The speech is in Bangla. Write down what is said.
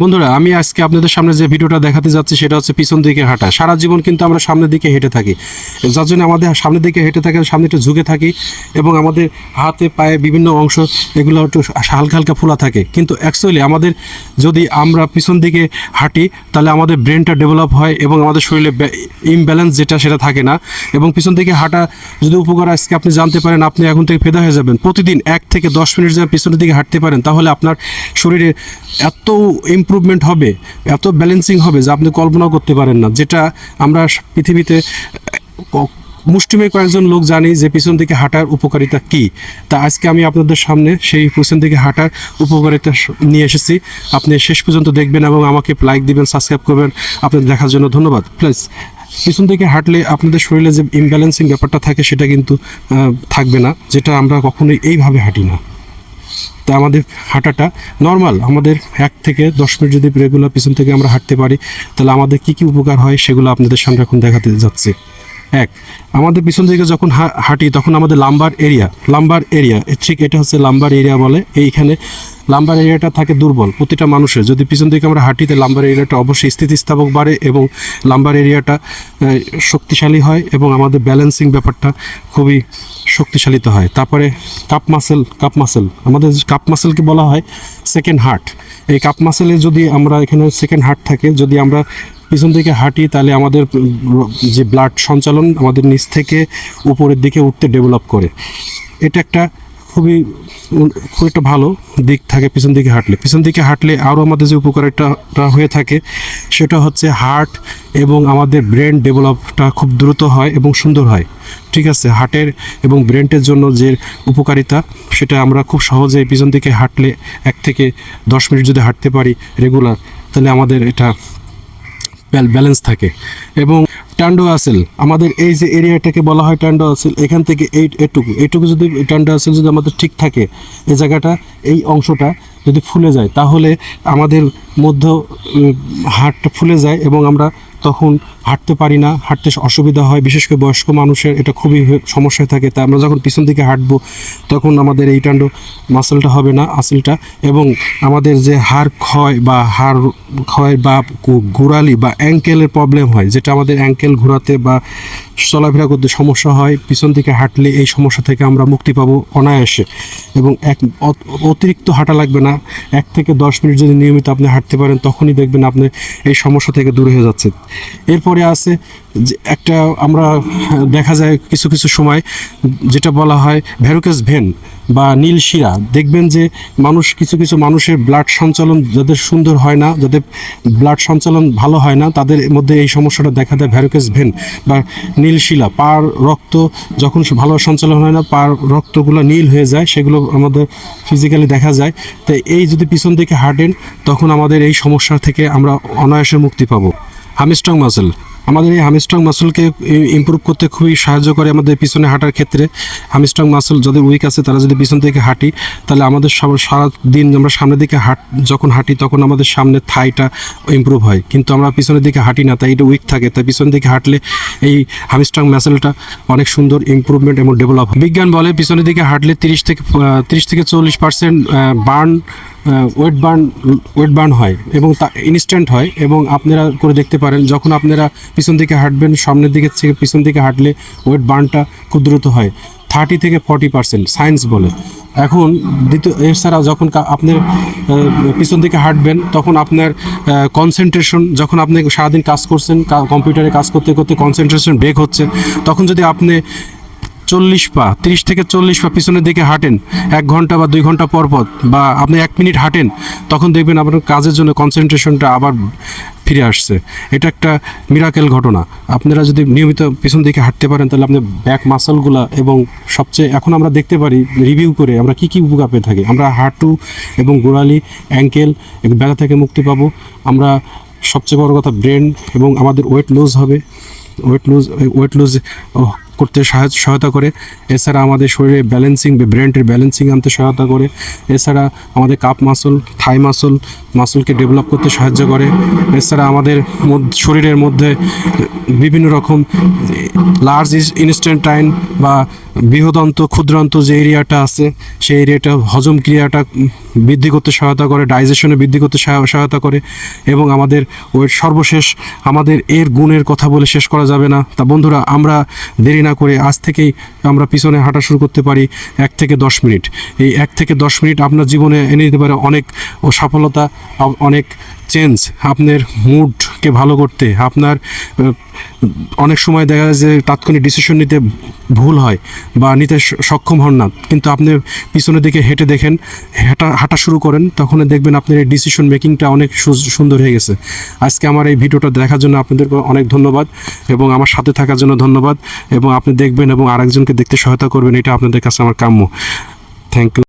বন্ধুরা, আমি আজকে আপনাদের সামনে যে ভিডিওটা দেখাতে যাচ্ছি সেটা হচ্ছে পিছন দিকে হাঁটা। সারা জীবন কিন্তু আমরা সামনের দিকে হেঁটে থাকি। যার জন্য আমাদের সামনের দিকে হেঁটে থাকে সামনে একটু ঝুঁকে থাকি এবং আমাদের হাতে, পায়ে বিভিন্ন অংশ, এগুলো একটু হালকা হালকা ফোলা থাকে। কিন্তু অ্যাকচুয়ালি আমাদের যদি আমরা পিছন দিকে হাঁটি, তাহলে আমাদের ব্রেনটা ডেভেলপ হয় এবং আমাদের শরীরে ইমব্যালেন্স যেটা, সেটা থাকে না। এবং পিছন দিকে হাঁটা যদি উপকার আজকে আপনি জানতে পারেন, আপনি এখন থেকে ফেদা হয়ে যাবেন। প্রতিদিন এক থেকে দশ মিনিট যদি পিছনের দিকে হাঁটতে পারেন, তাহলে আপনার শরীরে এত ইমপ্রুভমেন্ট হবে, এত ব্যালেন্সিং হবে যে আপনি কল্পনাও করতে পারেন না। যেটা আমরা পৃথিবীতে মুষ্টিমে কয়েকজন লোক জানি যে পিছন দিকে হাঁটার উপকারিতা কি। তা আজকে আমি আপনাদের সামনে সেই পিছন থেকে হাঁটার উপকারিতা নিয়ে এসেছি। আপনি শেষ পর্যন্ত দেখবেন এবং আমাকে লাইক দিবেন সাবস্ক্রাইব করবেন। আপনাদের দেখার জন্য ধন্যবাদ। প্লিজ পিছন দিকে হাঁটলে আপনাদের শরীরে যে ইমব্যালেন্সিং ব্যাপারটা থাকে সেটা কিন্তু থাকবে না, যেটা আমরা কখনোই এইভাবে হাঁটি না। তা আমাদের হাঁটাটা নর্মাল আমাদের এক থেকে দশ মিনিট যদি রেগুলার পিছন থেকে আমরা হাঁটতে পারি, তাহলে আমাদের কি কি উপকার হয় সেগুলো আপনাদের সামনে এখন দেখাতে যাচ্ছে। এক, আমাদের পিছন থেকে যখন হাঁটি, তখন আমাদের লাম্বার এরিয়া লাম্বার এরিয়া ঠিক এটা হচ্ছে লাম্বার এরিয়া বলে। এইখানে লাম্বার এরিয়াটা থাকে দুর্বল প্রতিটা মানুষের। যদি পিছন দিকে আমরা হাঁটি, তাহলে লাম্বার এরিয়াটা অবশ্যই স্থিতিস্থাপক বাড়ে এবং লাম্বার এরিয়াটা শক্তিশালী হয় এবং আমাদের ব্যালেন্সিং ব্যাপারটা খুবই শক্তিশালিত হয়। তারপরে কাপ মাসেল কাপ মাসেল আমাদের কাপ মাসেলকে বলা হয় সেকেন্ড হার্ট এই কাপ মাসেলে যদি আমরা এখানে সেকেন্ড হার্ট থাকে, যদি আমরা পিছন দিকে হাঁটি, তাহলে আমাদের যে ব্লাড সঞ্চালন আমাদের নিচ থেকে উপরের দিকে উঠতে ডেভেলপ করে। এটা একটা খুবই খুব একটা ভালো দিক থাকে পিছন দিকে হাঁটলে। পিছন দিকে হাঁটলে আরও আমাদের যে উপকারটা হয়ে থাকে, সেটা হচ্ছে হার্ট এবং আমাদের ব্রেন ডেভেলপটা খুব দ্রুত হয় এবং সুন্দর হয়। ঠিক আছে, হার্টের এবং ব্রেনটের জন্য যে উপকারিতা, সেটা আমরা খুব সহজেই পিছন দিকে হাঁটলে এক থেকে দশ মিনিট যদি হাঁটতে পারি রেগুলার, তাহলে আমাদের এটা ব্যালেন্স থাকে। এবং ট্যান্ডো আসেল, আমাদের এই যে এরিয়াটাকে বলা হয় ট্যান্ডো আসেল, এখান থেকে এই, এটুকু। এটুকু যদি ট্যান্ডো আসেল যদি আমাদের ঠিক থাকে এই জায়গাটা, এই অংশটা যদি ফুলে যায়, তাহলে আমাদের মধ্য হাটটা ফুলে যায় এবং আমরা তখন হাঁটতে পারি না, হাঁটতে অসুবিধা হয়। বিশেষ করে বয়স্ক মানুষের এটা খুবই সমস্যায় থাকে। তা আমরা যখন পিছন দিকে হাঁটবো, তখন আমাদের এই টান্ড মাসেলটা হবে না, আসেলটা। এবং আমাদের যে হাড় ক্ষয় বা হাড় ক্ষয় বা গোড়ালি বা অ্যাঙ্কেলের প্রবলেম হয়, যেটা আমাদের অ্যাঙ্কেল ঘোরাতে বা চলাফেরা করতে সমস্যা হয়, পিছন দিকে হাঁটলে এই সমস্যা থেকে আমরা মুক্তি পাবো অনায়াসে। এবং এক অত- অতিরিক্ত হাঁটা লাগবে না। এক থেকে দশ মিনিট যদি নিয়মিত আপনি হাঁটতে পারেন, তখনই দেখবেন আপনি এই সমস্যা থেকে দূরে হয়ে যাচ্ছে। এরপরে আছে যে একটা আমরা দেখা যায় কিছু কিছু সময় যেটা বলা হয় ভ্যারোকেস ভেন বা নীল শিরা। দেখবেন যে মানুষ, কিছু কিছু মানুষের ব্লাড সঞ্চালন যাদের সুন্দর হয় না, যাদের ব্লাড সঞ্চালন ভালো হয় না, তাদের মধ্যে এই সমস্যাটা দেখা দেয় ভ্যারোকেস ভেন বা নীল শিলা। পার রক্ত যখন ভালো সঞ্চালন হয় না, পার রক্তগুলো নীল হয়ে যায়, সেগুলো আমাদের ফিজিক্যালি দেখা যায়। তাই এই যদি পিছন দিকে হাঁটেন, তখন আমাদের এই সমস্যা থেকে আমরা অনায়াসে মুক্তি পাবো। Hamstring muscle. আমাদের এই হামিস্ট্রং মাসেলকে ইমপ্রুভ করতে খুবই সাহায্য করে আমাদের পিছনে হাঁটার ক্ষেত্রে। হামিস্ট্রং মাসেল যাদের উইক আছে, তারা যদি পিছন থেকে হাঁটি, তাহলে আমাদের সব সারা দিন আমরা সামনের দিকে হাঁট যখন হাঁটি, তখন আমাদের সামনে থাইটা ইমপ্রুভ হয়। কিন্তু আমরা পিছনের দিকে হাঁটি না, তাই এটা উইক থাকে। তাই পিছন দিকে হাঁটলে এই হামিস্ট্রং মাসেলটা অনেক সুন্দর ইমপ্রুভমেন্ট এবং ডেভেলপ বিজ্ঞান বলে পিছনের দিকে হাঁটলে তিরিশ থেকে তিরিশ থেকে চল্লিশ percent burn weight burn weight burn হয় এবং তা ইনস্ট্যান্ট হয় এবং আপনারা করে দেখতে পারেন যখন আপনারা পিছন দিকে হাঁটবেন, সামনের দিকে থেকে পিছন দিকে হাঁটলে ওয়েট বার্নটা খুব দ্রুত হয়। থার্টি থেকে ফর্টি পার্সেন্ট সায়েন্স বলে। এখন দ্বিতীয়, এছাড়া যখন আপনার পিছন দিকে হাঁটবেন, তখন আপনার কনসেন্ট্রেশন যখন আপনি সারাদিন কাজ করছেন কম্পিউটারে কাজ করতে করতে কনসেন্ট্রেশন ব্রেক হচ্ছে, তখন যদি আপনি চল্লিশ পা, তিরিশ থেকে চল্লিশ পা পিছনের দিকে হাঁটেন, এক ঘণ্টা বা দুই ঘণ্টা পর পর, বা আপনি এক মিনিট হাঁটেন, তখন দেখবেন আপনার কাজের জন্য কনসেন্ট্রেশনটা আবার ফিরে আসছে। এটা একটা মিরাকেল ঘটনা। আপনারা যদি নিয়মিত পিছন দিকে হাঁটতে পারেন, তাহলে আপনার ব্যাক মাসলগুলা এবং সবচেয়ে এখন আমরা দেখতে পারি রিভিউ করে আমরা কি কি উপকার পেয়ে থাকি। আমরা হাঁটু এবং গোড়ালি অ্যাঙ্কেল ব্যথা থেকে মুক্তি পাবো। আমরা সবচেয়ে বড় কথা ব্রেন এবং আমাদের ওয়েট লুজ হবে। ওয়েট লুজ ওয়েট লুজ করতে সাহায্য সহায়তা করে। এছাড়া আমাদের শরীরে ব্যালেন্সিং ব্রেনটের ব্যালেন্সিং আনতে সহায়তা করে। এছাড়া আমাদের কাপ মাসল থাই মাসল মাসলকে ডেভেলপ করতে সাহায্য করে। এছাড়া আমাদের শরীরের মধ্যে বিভিন্ন রকম লার্জ ইনস্ট্যান্টাইন বা বৃহদন্ত, ক্ষুদ্রান্ত যে এরিয়াটা আছে, সেই এরিয়াটা হজম ক্রিয়াটা বৃদ্ধি করতে সহায়তা করে, ডাইজেশনে বৃদ্ধি করতে সহায়- সহায়তা করে এবং আমাদের ওই সর্বশেষ আমাদের এর গুণের কথা বলে শেষ করা যাবে না। তা বন্ধুরা, আমরা দেরি না করে আজ থেকেই আমরা পিছনে হাঁটা শুরু করতে পারি এক থেকে দশ মিনিট। এই এক থেকে দশ মিনিট আপনার জীবনে এনে দিতে পারে অনেক সফলতা অনেক চেঞ্জ আপনার মুডকে ভালো করতে, আপনার অনেক সময় দেখা যায় যে তাৎক্ষণিক ডিসিশন নিতে ভুল হয় বা নিতে সক্ষম হন না। কিন্তু আপনি পিছনের দিকে হেঁটে দেখেন, হাঁটা হাঁটা শুরু করেন, তখন দেখবেন আপনার এই ডিসিশন মেকিংটা অনেক সুন্দর হয়ে গেছে। আজকে আমার এই ভিডিওটা দেখার জন্য আপনাদেরকে অনেক ধন্যবাদ এবং আমার সাথে থাকার জন্য ধন্যবাদ এবং আপনি দেখবেন এবং আরেকজনকে দেখতে সহায়তা করবেন, এটা আপনাদের কাছে আমার কাম্য। Thank you